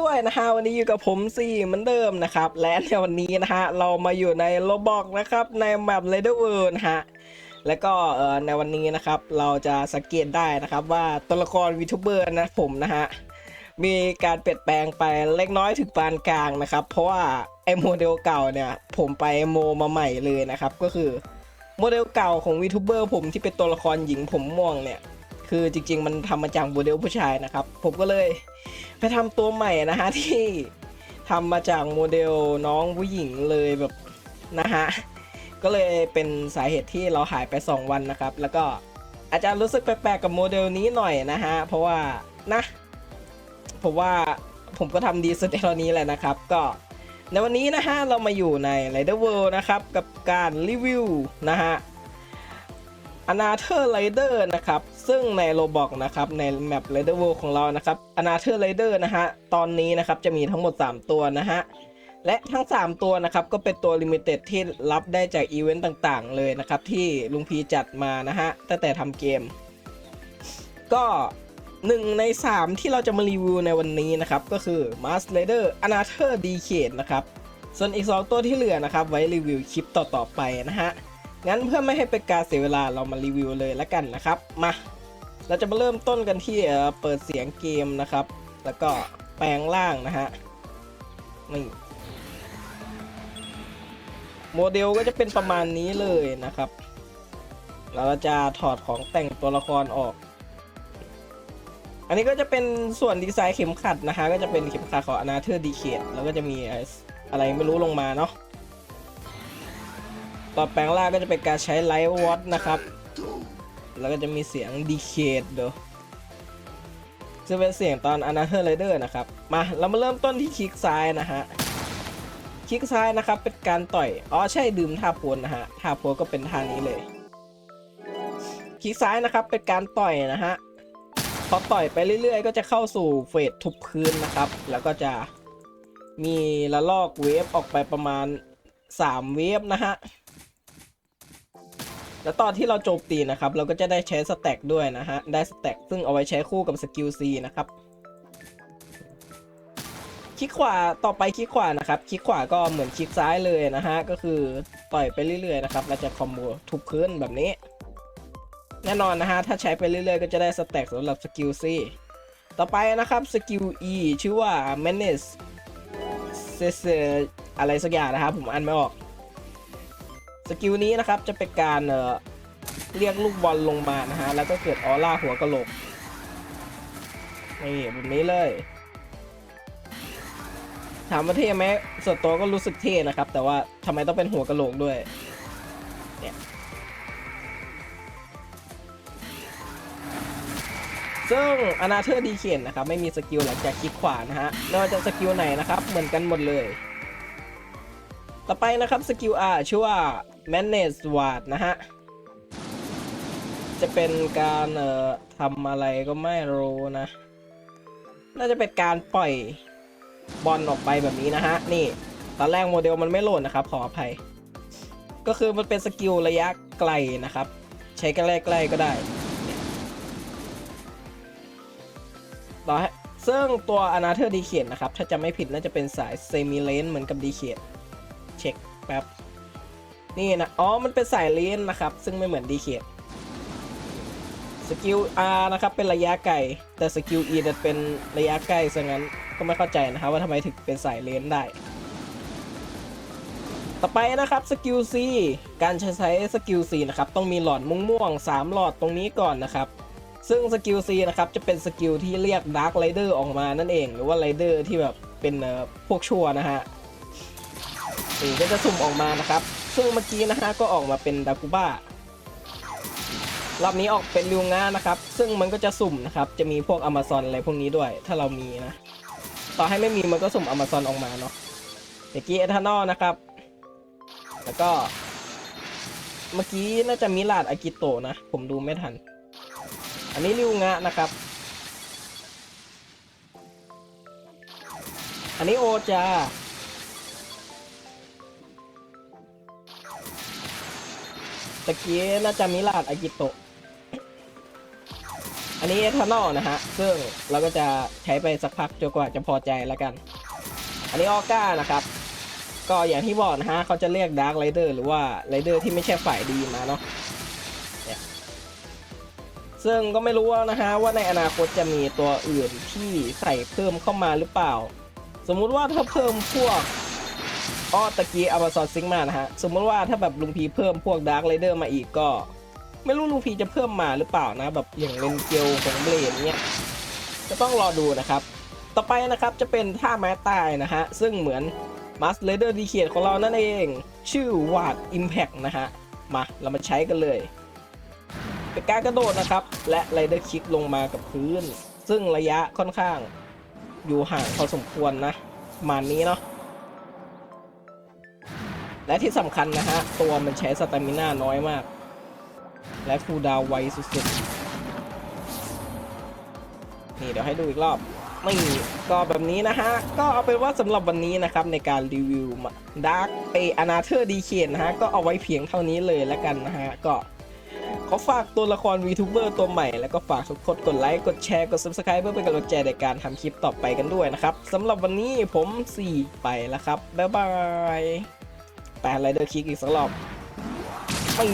ด้วยนะฮะวันนี้อยู่กับผมสี่เหมือนเดิมนะครับ และในวันนี้นะฮะเรามาอยู่ในโลบอกนะครับในแมป l e d e r World นะฮะแล้วก็เอ่อในวันนี้นะครับเราจะสังเกตได้นะครับว่าตัวละครวีทูเบอร์นะผมนะฮะมีการเปลี่ยนแปลงไปเล็กน้อยถึงปานกลางนะครับ เพราะว่าไอโมเดลเก่าเนี่ยผมไปโมมาใหม่เลยนะครับก็คือโมเดลเก่าของวีทูเบอร์ผมที่เป็นตัวละครหญิงผมม่วงเนี่ย คือจริง ๆ มันทำมาจากโมเดลผู้ชายนะครับ ผมก็เลยไปทำตัวใหม่นะฮะที่ทำมาจากโมเดลน้องผู้หญิงเลยแบบนะฮะก็เลยเป็นสาเหตุที่เราหายไป 2 วันนะครับ แล้วก็อาจจะรู้สึกแปลกๆกับโมเดลนี้หน่อยนะฮะเพราะว่านะผมว่าผมก็ทำดีสุดในตอนนี้แหละนะครับ ก็ในวันนี้นะฮะเรามาอยู่ใน Rider World นะครับ กับการรีวิวนะฮะอนาเธอร์ไรเดอร์นะครับ ซึ่งในโรบอกนะครับในแมปไรเดอร์วิลของเรานะครับอนาเธอร์ไรเดอร์นะฮะตอนนี้นะครับจะมีทั้งหมด 3 ตัวนะฮะและทั้ง 3 ตัวนะครับก็เป็นตัวลิมิเต็ดที่รับได้จากอีเวนต์ต่างๆ เลยนะครับที่ลุงพีจัดมานะฮะตั้งแต่ทำเกม ก็หนึ่งใน 3 ที่เราจะมารีวิวในวันนี้นะครับก็คือ Mars Rider a n a t h e r Decade นะครับส่วนอีก 2 ตัวที่เหลือนะครับไว้รีวิวคลิปต่อๆไปนะฮะงั้นเพื่อไม่ให้เป็นการเสียเวลาเรามารีวิวเลยแล้วกันนะครับ มา เราจะมาเริ่มต้นกันที่เปิดเสียงเกมนะครับ แล้วก็แปลงร่างนะฮะนี่โมเดลก็จะเป็นประมาณนี้เลยนะครับแล้วเราจะถอดของแต่งตัวละครออก อันนี้ก็จะเป็นส่วนดีไซน์เข็มขัดนะฮะ ก็จะเป็นเข็มขัดของอนาเธอร์ดีเคทแล้วก็จะมีอะไรไม่รู้ลงมาเนาะตอนแปลงร่างก็จะเป็นการใช้ไลท์วอตนะครับ แล้วก็จะมีเสียงดีเคดเด้อจะเป็นเสียงตอนอนาเธอร์ไรเดอร์นะครับ มาเรามาเริ่มต้นที่คลิกซ้ายนะฮะ คลิกซ้ายนะครับเป็นการต่อย อ๋อใช่ดื่มท่าโพลนะฮะท่าโพลก็เป็นท่านี้เลย คลิกซ้ายนะครับเป็นการต่อยนะฮะ พอต่อยไปเรื่อยๆ ก็จะเข้าสู่เฟสทุบพื้นนะครับ แล้วก็จะมีละลอกเวฟออกไปประมาณ 3 เวฟนะฮะ แล้วตอนที่เราโจมตีนะครับ เราก็จะได้ใช้สแต็กด้วยนะฮะ ได้สแต็กซึ่งเอาไว้ใช้คู่กับสกิล C นะครับ คลิกขวาต่อไปคลิกขวานะครับ คลิกขวาก็เหมือนคลิกซ้ายเลยนะฮะ ก็คือต่อยไปเรื่อยๆนะครับแล้วจะคอมโบทุบพื้นแบบนี้ แน่นอนนะฮะ ถ้าใช้ไปเรื่อยๆ ก็จะได้สแต็กสำหรับสกิล C ต่อไปนะครับสกิล E ชื่อว่า Menace เซเซอะไรสักอย่างนะครับผมอ่านไม่ออก สกิลนี้นะครับจะเป็นการเอ่อเรียกลูกบอลลงมานะฮะ แล้วก็เกิดออร่าหัวกะโหลกนี่แบบนี้เลย ถามว่าเท่ไหมส่วนตัวก็รู้สึกเท่นะครับ แต่ว่าทำไมต้องเป็นหัวกะโหลกด้วยเนี่ยซึ่งอนาเธอร์ดีเคนนะครับ ไม่มีสกิลหลังจากคลิกขวานะฮะไม่ว่าจะสกิลไหนนะครับ เหมือนกันหมดเลย ต่อไปนะครับสกิล R ชื่อว่า Manage Ward นะฮะ จะเป็นการเอ่อทำอะไรก็ไม่รู้นะ น่าจะเป็นการปล่อยบอลออกไปแบบนี้นะฮะ นี่ ตอนแรกโมเดลมันไม่โหลดนะครับ ขออภัย ก็คือมันเป็นสกิลระยะไกลนะครับ ใช้ใกล้ๆก็ได้ต่อซึ่งตัว a n a t h e r d e c a d นะครับ ถ้าจะไม่ผิดน่าจะเป็นสาย Semi Lane เหมือนกับ d e c a d เช็คแป๊บ นี่นะ อ๋อ มันเป็นสายเลนนะครับ ซึ่งไม่เหมือน d e c a d สกิล R นะครับ เป็นระยะไกล แต่สกิล E จะเป็นระยะใกล้ซะงั้นก็ไม่เข้าใจนะครับ ว่าทำไมถึงเป็นสายเลนได้ ต่อไปนะครับสกิล C การใช้ใช้สกิล C นะครับ ต้องมีหลอดม่วงๆ3หลอดตรงนี้ก่อนนะครับซึ่งสกิล C นะครับ จะเป็นสกิลที่เรียกดาร์ r ไรเดอร์ออกมานั่นเอง หรือว่าไรเดอร์ที่แบบเป็นพวกชั่วนะฮะนี่ก็จะสุ่มออกมานะครับ ซึ่งเมื่อกี้นะฮะก็ออกมาเป็นดากูบ้ารอบนี้ออกเป็นลิวงานะครับ ซึ่งมันก็จะสุ่มนะครับ จะมีพวกอ m ม z o n อะไรพวกนี้ด้วย ถ้าเรามีนะ ต่อให้ไม่มีมันก็สุ่มอ m ม z o n ออกมาเนาะเมื่อกี้เอทานอลนะครับ แล้วก็เมื่อกี้น่าจะมิลาดอากิโตะนะ ผมดูไม่ทัน อันนี้ริวงะนะครับ อันนี้โอจา ตะกี้น่าจะมิลาดอากิโตะ อันนี้เอทานอลนะฮะ ซึ่งเราก็จะใช้ไปสักพักจนกว่าจะพอใจแล้วกัน อันนี้ออก้านะครับ ก็อย่างที่บอกนะฮะเขาจะเรียกดาร์ r ไรเดอร์หรือว่าไรเดอร์ที่ไม่ใช่ฝ่ายดีมาเนาะซึ่งก็ไม่รู้ว่านะฮะว่าในอนาคตจะมีตัวอื่นที่ใส่เพิ่มเข้ามาหรือเปล่า สมมุติว่าถ้าเพิ่มพวก อ้อตะกี้อ m าซอนซิงมานะฮะ สมมติว่าถ้าแบบลุงพีเพิ่มพวกดาร์ r ไรเดอร์มาอีกก็ ไม่รู้ลุงพีจะเพิ่มมาหรือเปล่านะ แบบอย่างเลนเกลของเบลดเนี่ยจะต้องรอดูนะครับ ต่อไปนะครับจะเป็นท่าไม้ตายนะฮะ ซึ่งเหมือนมาสเลเดอร์ดีเคียของเรานั่นเอง ชื่อวาด Impact นะฮะ มาเรามาใช้กันเลยเป็นการกระโดดนะครับ และไรเดอร์คิกลงมากับพื้น ซึ่งระยะค่อนข้างอยู่ห่างพอสมควรนะมานี้เนาะ และที่สำคัญนะฮะ ตัวมันใช้สตามิน่าน้อยมาก และฟูดาวไวสุดๆ นี่เดี๋ยวให้ดูอีกรอบ ไม่ก็แบบนี้นะฮะ ก็เอาเป็นว่าสำหรับวันนี้นะครับ ในการรีวิวดาร์กเออนาเธอร์ดีเคนนะฮะ ก็เอาไว้เพียงเท่านี้เลยแล้วกันนะฮะ ก็ขอฝากตัวละคร VTuber ตัวใหม่ แล้วก็ฝากทุกคนกดไลค์ กดแชร์ กด Subscribe เพื่อเป็นกำลังใจในการทำคลิปต่อไปกันด้วยนะครับสำหรับวันนี้ผมสี่ไปแล้วครับ บ๊ายบาย แปดไรเดอร์คิกอีกสักรอบปึ้ง